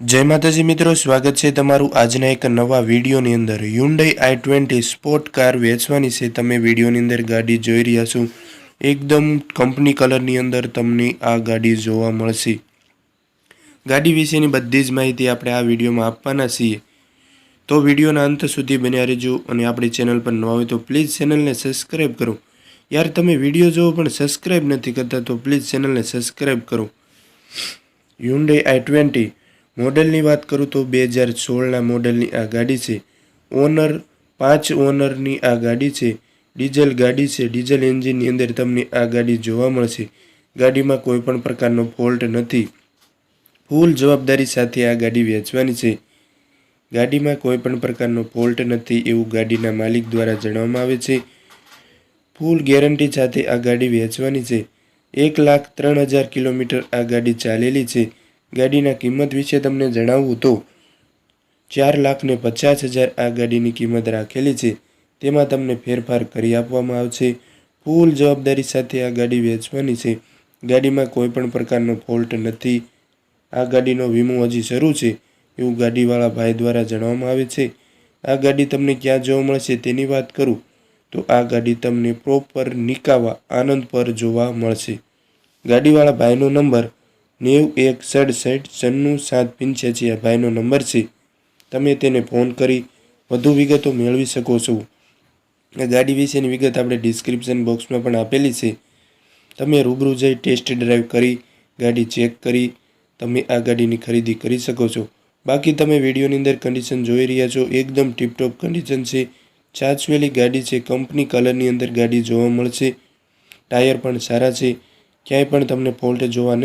જય માતાજી મિત્રો, સ્વાગત છે તમારું આજના એક નવા વિડીયોની અંદર. Hyundai I twenty sport car વેચવાની છે. તમે વિડીયોની અંદર ગાડી જોઈ રહ્યા છો. એકદમ કંપની કલરની અંદર તમને આ ગાડી જોવા મળશે. ગાડી વિશેની બધી જ માહિતી આપણે આ વિડીયોમાં આપવાના છીએ. તો વિડીયોના અંત સુધી બન્યા રહેજો અને આપણી ચેનલ પર નવા હોય તો પ્લીઝ ચેનલને સબસ્ક્રાઈબ કરો. યાર, તમે વીડિયો જોવો પણ સબસ્ક્રાઈબ નથી કરતા તો પ્લીઝ ચેનલને સબસ્ક્રાઈબ કરો. યુન્ડે આઈ ટ્વેન્ટી મોડલની વાત કરું તો બે હજાર સોળના મોડલની આ ગાડી છે. ઓનર, પાંચ ઓનરની આ ગાડી છે. ડીઝલ ગાડી છે. ડીઝલ એન્જિનની અંદર તમને આ ગાડી જોવા મળશે. ગાડીમાં કોઈ પણ પ્રકારનો ફોલ્ટ નથી. ફૂલ જવાબદારી સાથે આ ગાડી વેચવાની છે. ગાડીમાં કોઈ પણ પ્રકારનો ફોલ્ટ નથી એવું ગાડીના માલિક દ્વારા જણાવવામાં આવે છે. ફૂલ ગેરંટી સાથે આ ગાડી વેચવાની છે. એક લાખ ત્રણ હજાર કિલોમીટર આ ગાડી ચાલેલી છે. ગાડીના કિંમત વિશે તમને જણાવું તો ચાર લાખને પચાસ હજાર આ ગાડીની કિંમત રાખેલી છે. તેમાં તમને ફેરફાર કરી આપવામાં આવશે. ફૂલ જવાબદારી સાથે આ ગાડી વેચવાની છે. ગાડીમાં કોઈ પણ પ્રકારનો ફોલ્ટ નથી. આ ગાડીનો વીમો હજી શરૂ છે એવું ગાડીવાળા ભાઈ દ્વારા જણાવવામાં આવે છે. આ ગાડી તમને ક્યાં જોવા મળશે તેની વાત કરું. તો આ ગાડી તમને પ્રોપર નિકાવા આનંદ પર જોવા મળશે. ગાડીવાળા ભાઈનો નંબર નેવું એક સડસઠ છન્નું સાત પંચ્યાસી આ ભાઈનો નંબર છે. તમે તેને ફોન કરી વધુ વિગતો મેળવી શકો છો. આ ગાડી વિશેની વિગત આપણે ડિસ્ક્રિપ્શન બોક્સમાં પણ આપેલી છે. તમે રૂબરૂ જઈ ટેસ્ટ ડ્રાઈવ કરી, ગાડી ચેક કરી, તમે આ ગાડીની ખરીદી કરી શકો છો. બાકી તમે વિડીયોની અંદર કન્ડિશન જોઈ રહ્યા છો, એકદમ ટીપટોપ કન્ડિશન છે. ચાચવેલી ગાડી છે, કંપની કલરની અંદર ગાડી જોવા મળશે. ટાયર પણ સારા છે. ક્યાંય પણ તમને ફોલ્ટ જોવા નહીં